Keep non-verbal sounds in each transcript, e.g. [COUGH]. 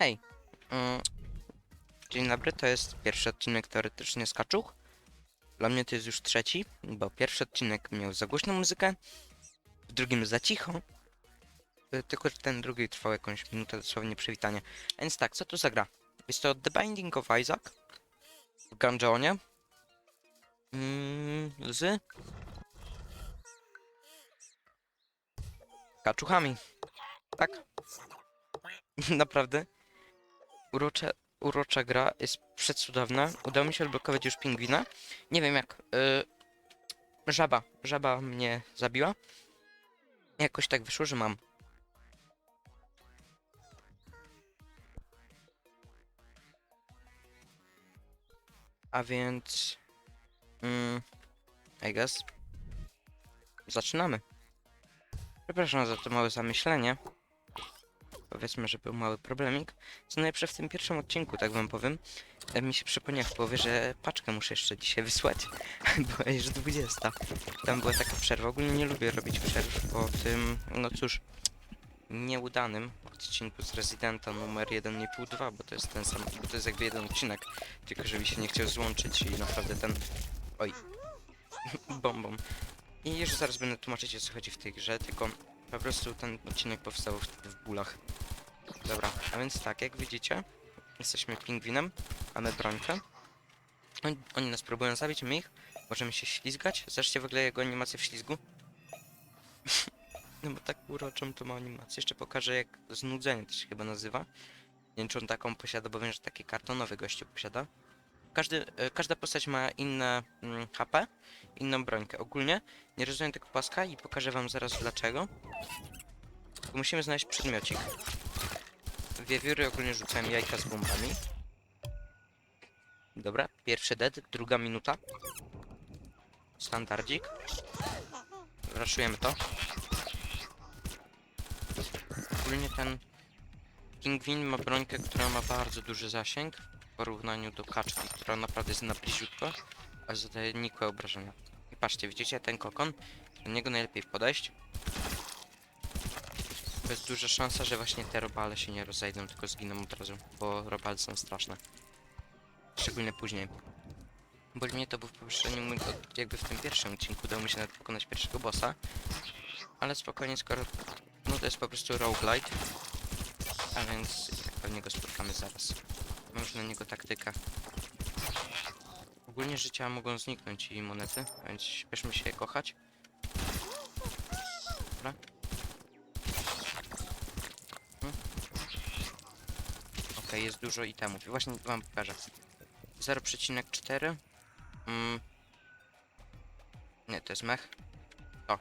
Hej. Mm, Dzień dobry, to jest pierwszy odcinek teoretycznie z Kaczuch. Dla mnie to jest już trzeci, bo pierwszy odcinek miał za głośną muzykę, w drugim za cicho. Y, Tylko, że ten drugi trwał jakąś minutę dosłownie przywitania. A Więc tak, co tu za gra? Jest to The Binding of Isaac w Gungeonie mm, z kaczuchami. Tak. [LAUGHS] Naprawdę. Urocza, urocza gra jest przecudowna. Udało mi się odblokować już pingwina. Nie wiem jak. y, żaba. Żaba mnie zabiła. Jakoś tak wyszło, że mam. A więc. Mm, I guess. Zaczynamy. Przepraszam za to małe zamyślenie. Powiedzmy, że był mały problemik. Co najlepsze w tym pierwszym odcinku, tak wam powiem, e, mi się przypomniał w głowie, że paczkę muszę jeszcze dzisiaj wysłać, [LAUGHS] bo już 20. Tam była taka przerwa. Ogólnie nie lubię robić przerw po tym, no cóż, nieudanym odcinku z Residenta numer 1,5-2, bo to jest ten sam, bo to jest jakby jeden odcinek, tylko że mi się nie chciał złączyć i naprawdę ten... Oj. [LAUGHS] Bombą. I już zaraz będę tłumaczyć o co chodzi w tej grze, tylko po prostu ten odcinek powstał w, w bólach. Dobra, a więc tak, jak widzicie, jesteśmy pingwinem, mamy brońkę. Oni, oni nas próbują zabić, my ich. Możemy się ślizgać. Zobaczcie w ogóle jego animację w ślizgu. [LAUGHS] no bo tak uroczą to ma animację. Jeszcze pokażę jak znudzenie to się chyba nazywa. Nie wiem czy on taką posiada, bo wiem, że taki kartonowy gościu posiada. Każdy, e, każda postać ma inne mm, HP, inną brońkę. Ogólnie nie rozumiem tego paska i pokażę wam zaraz dlaczego. Musimy znaleźć przedmiocik. Wiewióry ogólnie rzucają jajka z bombami. Dobra, pierwszy dead, druga minuta. Standardzik. Raszujemy to. Ogólnie ten pingwin ma brońkę, która ma bardzo duży zasięg w porównaniu do kaczki, która naprawdę jest na bliziutko, a zadaje nikłe obrażenia. I patrzcie, widzicie ten kokon? Do niego najlepiej podejść. Jest duża szansa, że właśnie te robale się nie rozejdą, tylko zginą od razu, bo robale są straszne. Szczególnie później. Bo mnie to był w poprzednim, jakby w tym pierwszym odcinku udało mi się nawet pokonać pierwszego bossa. Ale spokojnie, skoro... No to jest po prostu roguelite. A więc pewnie go spotkamy zaraz. Mam już na niego taktykę. Ogólnie życia mogą zniknąć i monety, więc śpieszmy się je kochać. Dobra. Jest dużo itemów. Właśnie wam pokażę. 0,4 mm. Nie, to jest mech. To.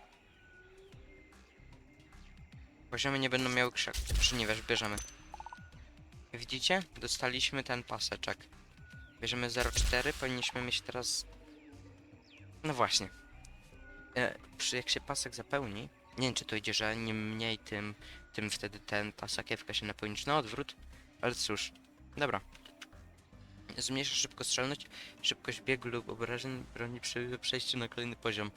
Poziomy nie będą miały krzak. Przyniewiasz, bierzemy. Widzicie? Dostaliśmy ten paseczek. Bierzemy 0,4, powinniśmy mieć teraz... No właśnie. E, przy, jak się pasek zapełni, nie wiem czy to idzie, że im mniej, tym, tym wtedy ten, ta sakiewka się napełni, czy na odwrót, ale cóż. Dobra. Zmniejsza szybkostrzelność, szybkość biegu lub obrażeń broni przy przejściu na kolejny poziom.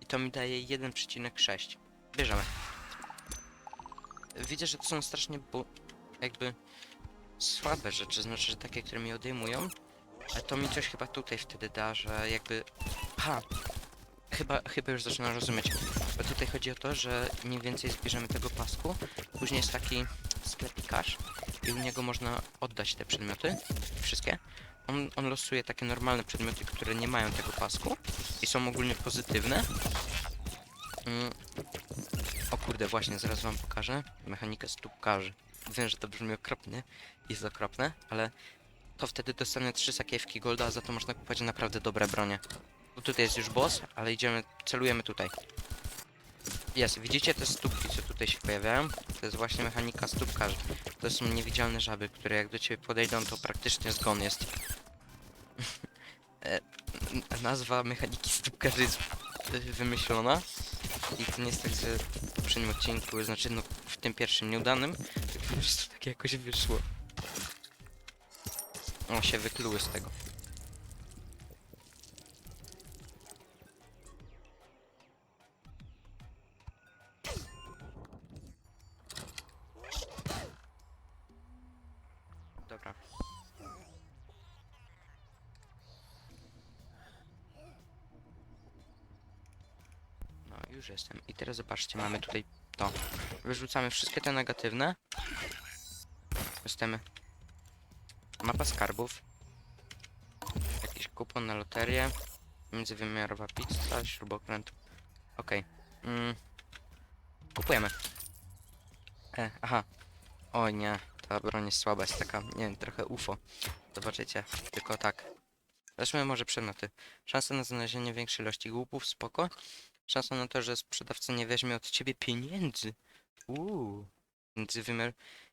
I to mi daje 1,6. Bierzemy. Widzę, że to są strasznie, bo jakby słabe rzeczy, znaczy, że takie, które mi odejmują. Ale to mi coś chyba tutaj wtedy da, że jakby... Ha! Chyba, chyba już zaczynam rozumieć. Bo tutaj chodzi o to, że mniej więcej zbierzemy tego pasku. Później jest taki sklepikarz i u niego można oddać te przedmioty. Wszystkie. On, on losuje takie normalne przedmioty, które nie mają tego pasku i są ogólnie pozytywne. Mm. O kurde, właśnie, zaraz wam pokażę mechanikę stópkarzy. Wiem, że to brzmi okropnie, jest okropne, ale to wtedy dostanę trzy sakiewki golda, a za to można kupować naprawdę dobre bronie. Bo tutaj jest już boss, ale idziemy, celujemy tutaj. Jest, widzicie te stópki, co tutaj się pojawiają? To jest właśnie mechanika stópkarzy. To są niewidzialne żaby, które jak do ciebie podejdą, to praktycznie zgon jest. [LAUGHS] E, Nazwa mechaniki stópkarzy jest wymyślona. I to nie jest tak, że w poprzednim odcinku, znaczy no w tym pierwszym nieudanym, tylko po prostu tak jakoś wyszło. O, się wykluły z tego. Jestem. I teraz zobaczcie, mamy tutaj to. Wyrzucamy wszystkie te negatywne. Dostajemy mapa skarbów. Jakiś kupon na loterię. Międzywymiarowa pizza, śrubokręt. Okej. Mm. Kupujemy. E, aha. O nie, ta broń jest słaba, jest taka, nie wiem, trochę UFO. Zobaczycie, tylko tak. Weźmy może przedmioty. Szansa na znalezienie większej ilości głupów, spoko. Szansa na to, że sprzedawca nie weźmie od ciebie pieniędzy. Uuu. Międzywymiar...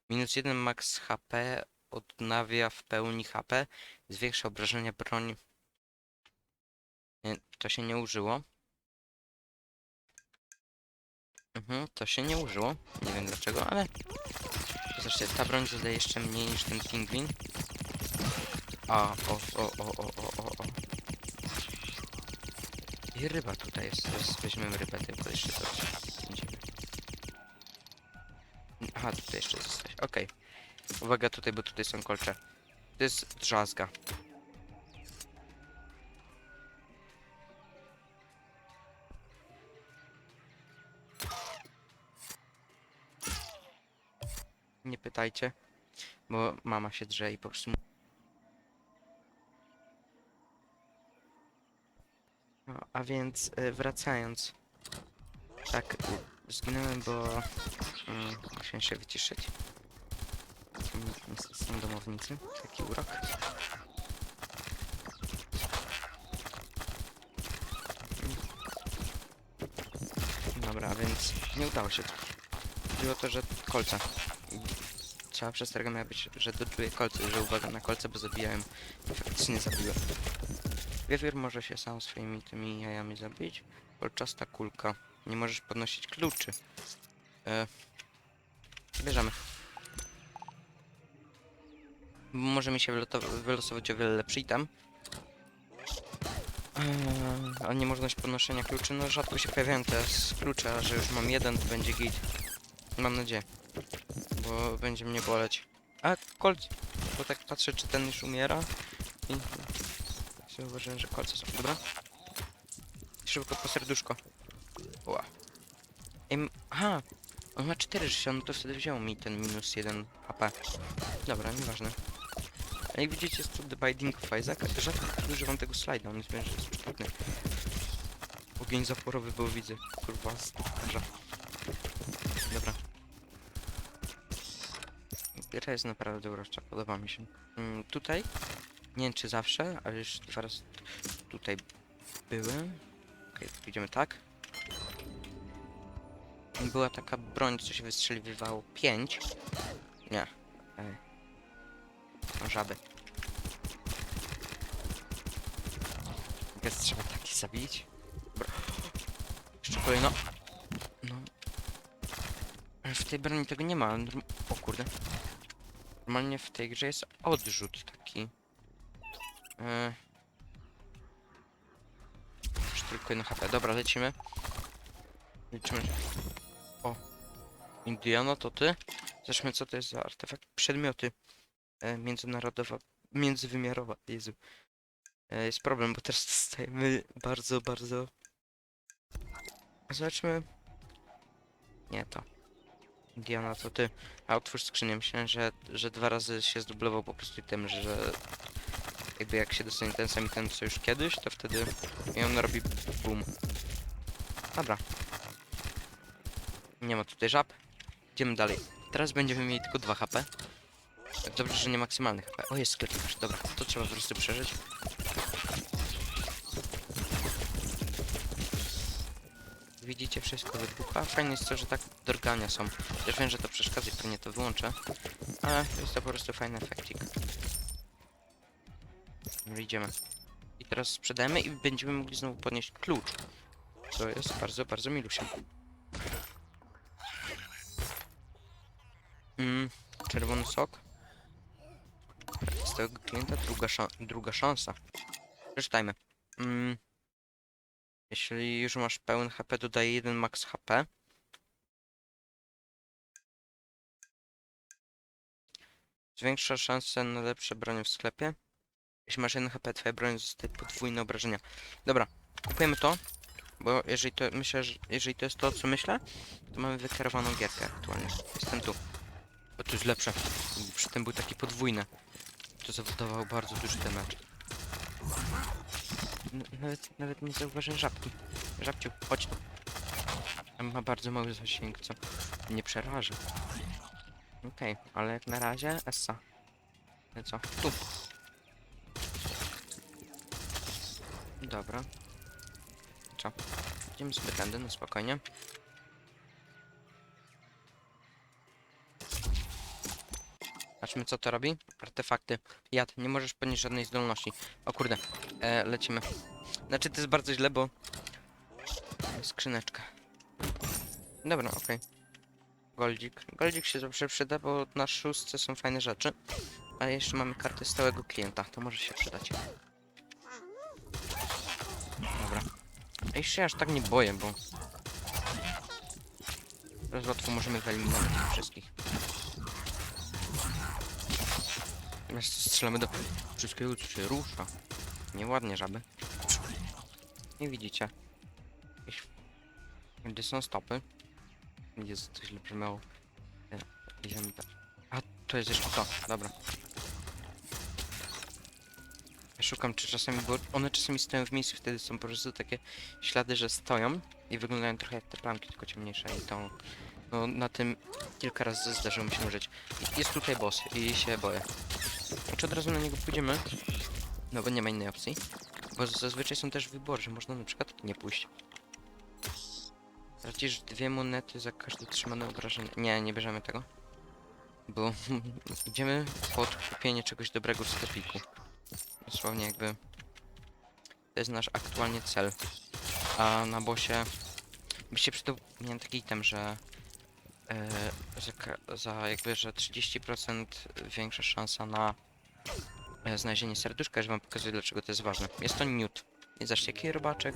Minus jeden max HP odnawia w pełni HP. Zwiększa obrażenia broni. Nie, to się nie użyło. Mhm, to się nie użyło. Nie wiem dlaczego, ale... Zobaczcie, ta broń zadaje jeszcze mniej niż ten pingwin. A, o, o, o, o, o, o, o. I ryba tutaj jest. Teraz weźmiemy rybę tylko jeszcze coś. Będziemy. Aha, tutaj jeszcze coś. Okej. Uwaga tutaj, bo tutaj są kolcze. To jest drzazga. Nie pytajcie, bo mama się drze i po prostu No, a więc y, wracając. Tak, zginąłem, bo mm, musiałem się wyciszyć. Są domownicy, taki urok. Dobra, więc nie udało się. Chodziło to, że kolce. I Cała przesterga miała być, że dodżuję kolce, że uwaga na kolce, bo zabijałem. Faktycznie zabiłem. Wiewiór może się sam swoimi tymi jajami zabić. Kolczasta kulka. Nie możesz podnosić kluczy. E, bierzemy. Może mi się wylosować o wiele lepszy item. Eee, a niemożność podnoszenia kluczy, no rzadko się pojawiają te z klucze, a że już mam jeden, to będzie git. Mam nadzieję. Bo będzie mnie boleć. A, kolc... Bo tak patrzę, czy ten już umiera. Zauważyłem, że kolce są. Dobra. Szybko po serduszko. Ła. Ej, aha. On ma 4 życia, no to wtedy wziął mi ten minus 1 HP. Dobra, nieważne. A jak widzicie, jest to The Binding of Isaac. Rzadko używam tego slajda, on jest jest przydatny. Ogień zaporowy był, widzę. Kurwa, starza. Dobra. Gra jest naprawdę urocza, podoba mi się. Mm, tutaj, nie wiem czy zawsze, ale już dwa razy tutaj byłem. Okej, idziemy tak. Była taka broń, co się wystrzeliwało 5. Nie. Ej. Żaby. Więc trzeba taki zabić. Dobra. Jeszcze kolejno. No. Ale W tej broni tego nie ma. O kurde. Normalnie w tej grze jest odrzut Yy. Już tylko jedno HP. Dobra, lecimy. Liczymy. O. Indiana, to ty? Zobaczmy, co to jest za artefakt. Przedmioty. E, międzynarodowa. Międzywymiarowa. Jezu. E, jest problem, bo teraz dostajemy bardzo, bardzo... Zobaczmy. Nie, to. Indiana, to ty. A otwórz skrzynię. Myślałem, że, że dwa razy się zdublował po prostu tym, że jakby jak się dostanie ten sam item co już kiedyś, to wtedy i on robi boom. Dobra. Nie ma tutaj żab. Idziemy dalej. Teraz będziemy mieli tylko 2 HP. Dobrze, że nie maksymalny HP. O, jest sklepik. Dobra, to trzeba po prostu przeżyć. Widzicie, wszystko wybucha. Fajnie jest to, że tak drgania są. Też wiem, że to przeszkadza i pewnie to wyłączę. Ale jest to po prostu fajny efekcik. Idziemy. I teraz sprzedajemy i będziemy mogli znowu podnieść klucz. Co jest bardzo, bardzo milusie. Mm, czerwony sok. Z tego klienta druga, szan- druga szansa. Przeczytajmy. Mm, jeśli już masz pełen HP, dodaje 1 max HP. Zwiększa szanse na lepsze bronie w sklepie. Jeśli masz 1 HP, twoja broń zostaje podwójne obrażenia. Dobra, kupujemy to, Bo jeżeli to myślę, że jeżeli to jest to, co myślę, to mamy wykierowaną gierkę aktualnie. Jestem tu. Bo to jest lepsze. Przy tym był taki podwójny. To zawodował bardzo duży damage. N nawet, nawet nie zauważyłem żabki. Żabciu, chodź tu. Ma bardzo mały zasięg, co nie przeraża. Okej, ale jak na razie Essa. No co? Tu. Dobra. Co? Idziemy sobie tędy, no spokojnie. Zobaczmy co to robi. Artefakty. Jad, nie możesz podnieść żadnej zdolności. O kurde, e, lecimy. Znaczy to jest bardzo źle, bo... Skrzyneczka. Dobra, okej. Goldzik. Goldzik się zawsze przyda, bo na szóstce są fajne rzeczy. Ale jeszcze mamy kartę stałego klienta, to może się przydać. A jeszcze aż tak nie boję, bo... Teraz łatwo możemy wyeliminować ich wszystkich. Natomiast strzelamy do wszystkiego, co się rusza. Nieładnie, żaby. Nie widzicie. Gdzie są stopy? Jezu, to źle brzmiało. Tak. A, to jest jeszcze to. Dobra. Szukam, czy czasami, bo one czasami stoją w miejscu, wtedy są po prostu takie ślady, że stoją i wyglądają trochę jak te plamki, tylko ciemniejsze i to... No, na tym kilka razy zdarzyło mi się. I Jest tutaj boss i się boję. Czy od razu na niego pójdziemy? No bo nie ma innej opcji. Bo zazwyczaj są też wybory, że można na przykład nie pójść. Tracisz dwie monety za każde trzymane obrażenie. Nie, nie bierzemy tego. Bo [LAUGHS] idziemy pod kupienie czegoś dobrego w sklepiku. Dosłownie jakby... To jest nasz aktualnie cel. A na bosie... By się przydał... Miałem taki item, że... E, za, za jakby, że 30% większa szansa na e, znalezienie serduszka, że wam pokazuję dlaczego to jest ważne. Jest to newt. I zobaczcie, jaki robaczek.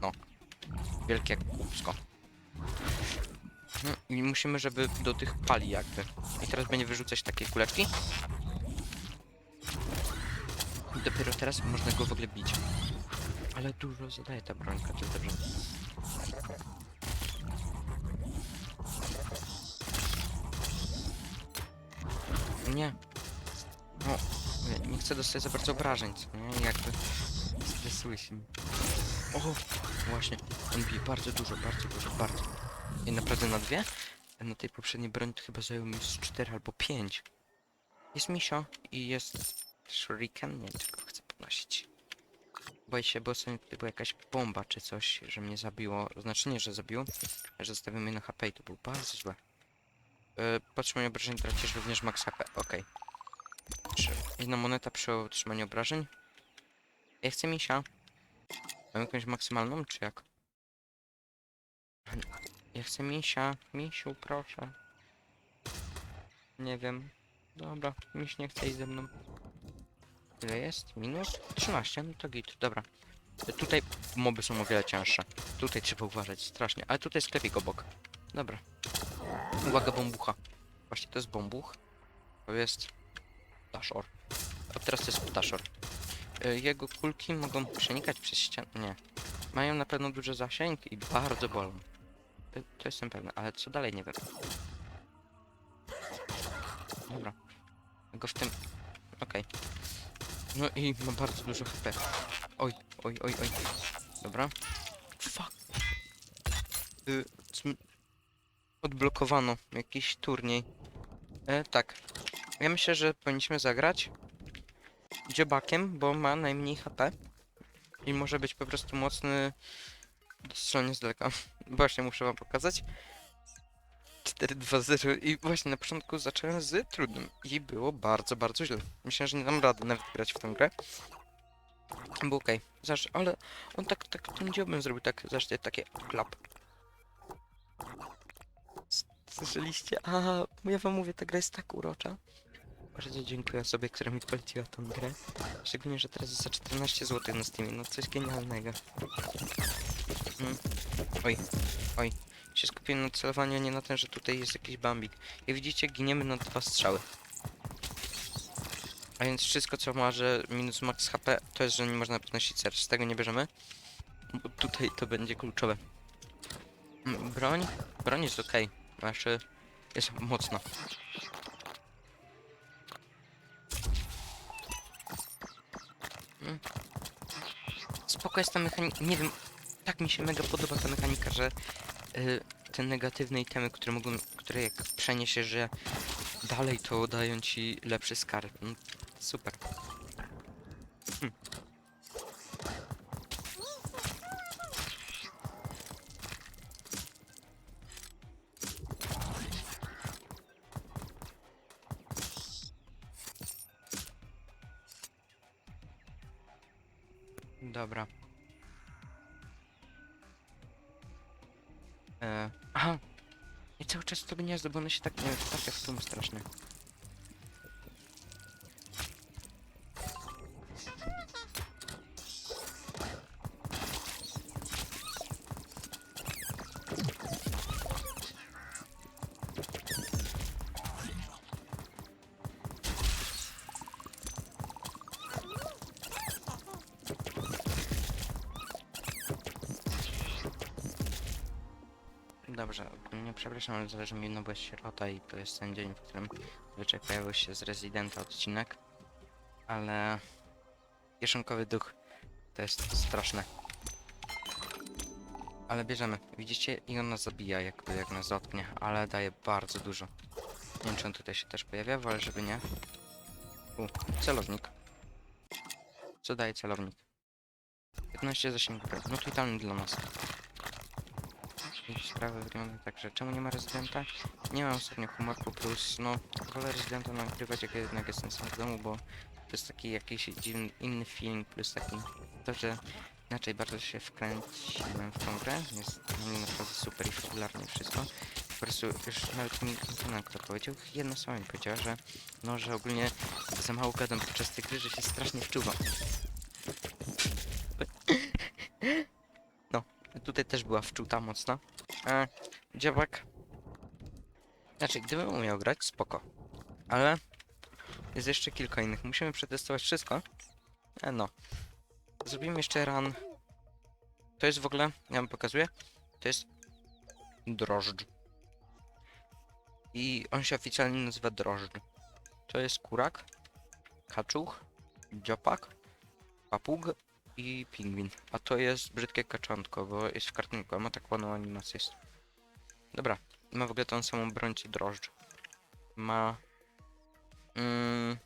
No. Wielkie jak kubsko. No, I musimy, żeby do tych pali jakby. I teraz będzie wyrzucać takie kuleczki. Dopiero teraz można go w ogóle bić. Ale dużo zadaje ta brońka, to jest dobrze. Nie. No, nie, nie chcę dostać za bardzo obrażeń, co nie? Jakby stresuje się. O, właśnie. On bije bardzo dużo, bardzo dużo, bardzo. I naprawdę na dwie? Na tej poprzedniej broni to chyba zajął mi z 4 albo 5. Jest misio i jest shuriken, nie tylko chcę podnosić. Boję się, bo sobie tutaj była jakaś bomba czy coś, że mnie zabiło. Znaczy nie, że zabiło, że zostawiłem mnie na HP i to było bardzo złe. Yy, Podtrzymanie obrażeń tracisz również max HP, okej. Trzy. Jedna moneta przy utrzymaniu obrażeń. Ja chcę misia. Mam jakąś maksymalną, czy jak? Ja chcę misia. Misiu, proszę. Nie wiem. Dobra, miś nie chce iść ze mną. Ile jest? Minus? 13, no to git, dobra. Tutaj moby są o wiele cięższe. Tutaj trzeba uważać strasznie, ale tutaj sklepik obok. Dobra. Uwaga, bombucha. Właśnie to jest bombuch. To jest... Ptaszor. A teraz to jest ptaszor. Y, Jego kulki mogą przenikać przez ścianę. Nie. Mają na pewno duży zasięg i bardzo bolą. To, jestem pewny, ale co dalej nie wiem. Dobra. Go w tym... Okej. No i ma bardzo dużo HP. Oj, oj, oj, oj. Dobra. Fuck. Y, Odblokowano jakiś turniej. E, tak. Ja myślę, że powinniśmy zagrać dziobakiem, bo ma najmniej HP. I może być po prostu mocny strzelnie z daleka. [LAUGHS] Właśnie muszę wam pokazać. 4-2-0 i właśnie na początku zacząłem z trudnym i było bardzo, bardzo źle. Myślałem, że nie dam rady nawet grać w tę grę. Było okej. Zobacz, ale on tak, tak tym dziobem zrobił tak, zobaczcie, takie klap. Słyszeliście? A, ja wam mówię, ta gra jest tak urocza. Bardzo dziękuję osobie, która mi poleciła tą grę. Szczególnie, że teraz jest za 14 zł na Steamie, no coś genialnego. Mm. Oj, oj. Się skupiłem na celowaniu, a nie na tym, że tutaj jest jakiś bambik. Jak widzicie, giniemy na dwa strzały. A więc wszystko, co ma, że minus max HP, to jest, że nie można podnosić serc. Z tego nie bierzemy. Bo tutaj to będzie kluczowe. Mm, Broń? Broń jest okej. Znaczy, jest mocna. Mm. Spoko jest ta mechanika, nie wiem, tak mi się mega podoba ta mechanika, że y, te negatywne itemy, które mogą, które jak przeniesiesz, że dalej to dają ci lepszy skarb. Mm, super. Hm. Dobra. E, aha! I cały czas to gniazdo, bo ono się tak nie wtapia w tłum straszny. Przepraszam, ale zależy mi, no bo jest sierota i to jest ten dzień, w którym zwyczaj pojawił się z Residenta odcinek. Ale... Kieszonkowy duch to jest straszne. Ale bierzemy. Widzicie? I on nas zabija, jakby jak nas dotknie, ale daje bardzo dużo. Nie wiem, czy on tutaj się też pojawia, ale żeby nie. U, celownik. Co daje celownik? 15 zasięgu. No to dla nas. I sprawy wyglądają tak, że czemu nie ma rezydenta? Nie mam ostatnio humorku plus, no wolę rezydenta nagrywać jak jednak jestem sam w domu, bo to jest taki jakiś dziwny, inny feeling plus taki to, że inaczej bardzo się wkręciłem w tą grę, jest dla naprawdę super i fabularnie wszystko. Po prostu już nawet mi kto powiedział, jedno słowo mi powiedziała, że no, że ogólnie za mało gadam podczas tej gry, że się strasznie wczuwam. Też była wczuta mocno. E. Znaczy, gdybym umiał grać, spoko. Ale jest jeszcze kilka innych. Musimy przetestować wszystko. E, no. Zrobimy jeszcze run. To jest w ogóle, ja wam pokazuję. To jest drożdż. I on się oficjalnie nazywa drożdż. To jest kurak, kaczuch, dziopak, papug i pingwin. A to jest brzydkie kaczątko, bo jest w kartoniku, a ma tak ładną animację. Jest. Dobra, ma w ogóle tą samą broń co drożdż. Ma... Mm,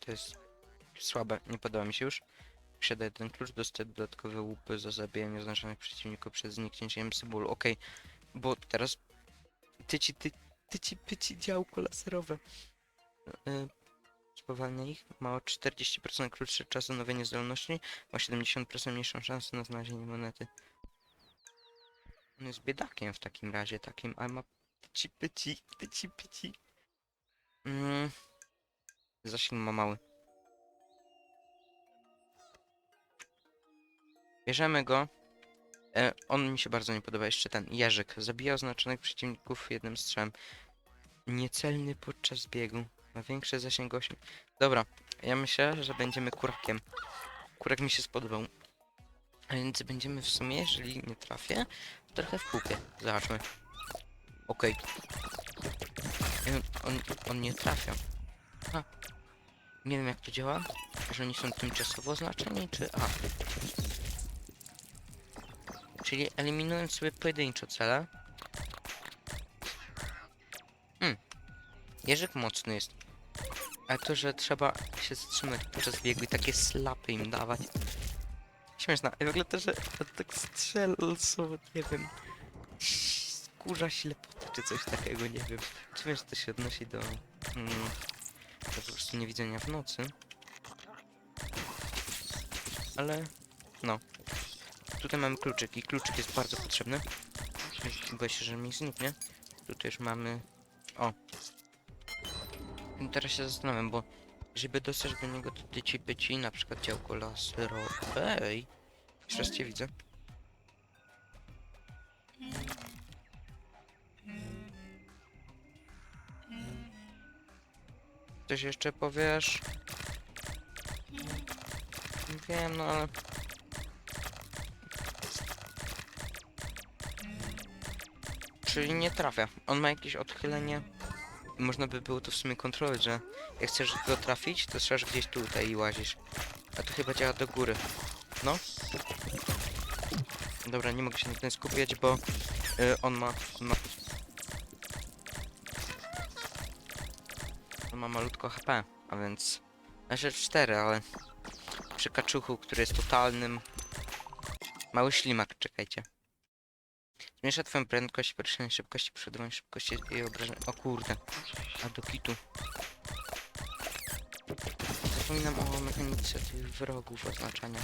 to jest słabe, nie podoba mi się już. Posiada jeden klucz, dostaje dodatkowe łupy za zabijanie oznaczonych przeciwników przez zniknięciem symbolu. Okej, bo teraz tyci, ty, tyci, pyci działko laserowe. Yy, spowalnia ich. Ma o 40% krótszy czas odnowienia zdolności. Ma 70% mniejszą szansę na znalezienie monety. On jest biedakiem w takim razie, takim, ale ma tyci, pyci, tyci, pyci. Mm. Zasięg ma mały. Bierzemy go. E, on mi się bardzo nie podoba. Jeszcze ten jeżyk. Zabija oznaczonych przeciwników jednym strzałem. Niecelny podczas biegu. Ma większy zasięg 8. Dobra, ja myślę, że będziemy kurakiem. Kurak mi się spodobał. A więc będziemy w sumie, jeżeli nie trafię, trochę w kupie. Zobaczmy. Okej. E, On, on nie trafia. Nie wiem jak to działa. Że oni są tymczasowo oznaczeni, czy... A. Czyli eliminując sobie pojedynczo cele. Hmm. Jeżyk mocny jest. Ale to, że trzeba się zatrzymać podczas biegu i takie slapy im dawać. Śmieszne. I w ogóle to, że to tak strzelco, nie wiem. Skórza ślepota czy coś takiego, nie wiem. Czy wiesz, to się odnosi do... Mm, do po prostu niewidzenia w nocy. Ale... No. Tutaj mamy kluczyk i kluczyk jest bardzo potrzebny. Boję się, że mi zniknie. Tutaj już mamy... O. Teraz się zastanawiam, bo żeby dostać do niego to tyci pyci, na przykład działko laserowe. Ej! Jeszcze raz cię widzę. Coś jeszcze powiesz? Wiem, no ale... Czyli nie trafia. On ma jakieś odchylenie. Można by było to w sumie kontrolować, że jak chcesz go trafić, to strzelasz gdzieś tutaj i łazisz. A to chyba działa do góry. No. Dobra, nie mogę się na tym skupiać, bo y, on ma... On ma... On ma malutko HP, a więc... Znaczy 4, ale... Przy kaczuchu, który jest totalnym... Mały ślimak, czekajcie. Zmniejsza twoją prędkość, poruszenie szybkości, przeładowanie szybkości i obrażeń. O kurde. A do kitu. Zapominam o mechanice tych wrogów oznaczania.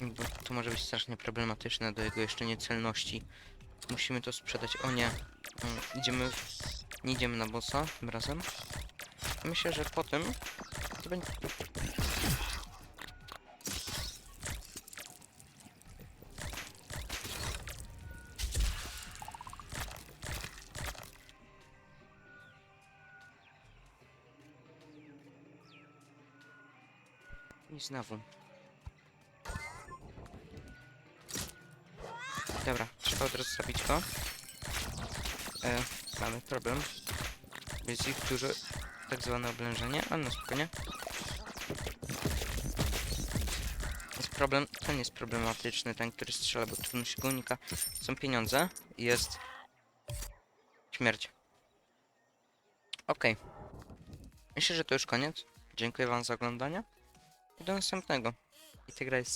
Bo to może być strasznie problematyczne do jego jeszcze niecelności. Musimy to sprzedać. O nie. Mm, Idziemy... W... Nie idziemy na bossa tym razem. Myślę, że po tym... To będzie... I znowu. Dobra, trzeba od razu zabić go. E, mamy problem. Jest ich dużo, tak zwane oblężenie, ale no spokojnie. Jest problem, ten jest problematyczny, ten, który strzela, bo trudno się go unika. Są pieniądze i jest śmierć. Okej. Myślę, że to już koniec. Dziękuję wam za oglądanie. Do następnego. I ta gra jest